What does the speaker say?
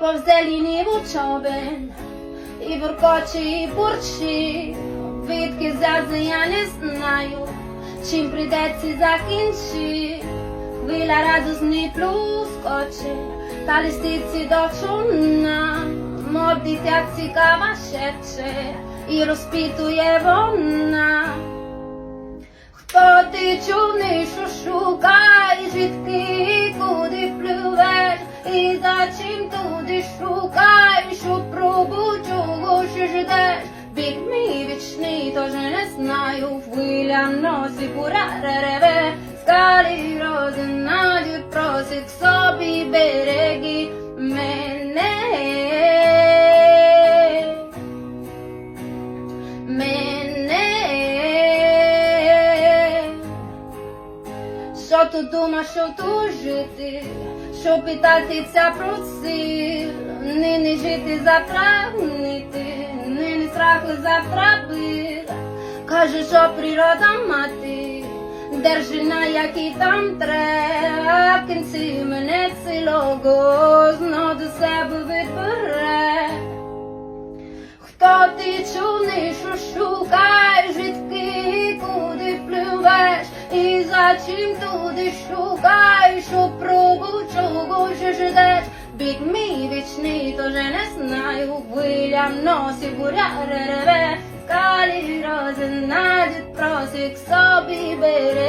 повзе ліниву човен, і буркоче, і бурчить, Відки завжди я не знаю, чим прийдеться закінчить. Хвиля радосний плюскоче, та листиці до човна, мов дитя цікава шепче, і розпитує вона. Хто ти човний, що Бік мій вічний, тож не знаю, хвиля носить бура реве, скалі рознають, просить собі береги мене. Мене. Що тут дума, що тут жити, що питатися про сир, нині жити запрагнити, страху завтра бир. Каже, що природа мати, держи на який там треба, кінці мене цілого знов до себе відбере. Хто ти чуний, що шукаєш, звідки куди пливеш, і за чим туди шукаєш, що пробу чого ж ждеш. Бік знаю, хвилям носі буря реве, скалі рознають, просить собі береги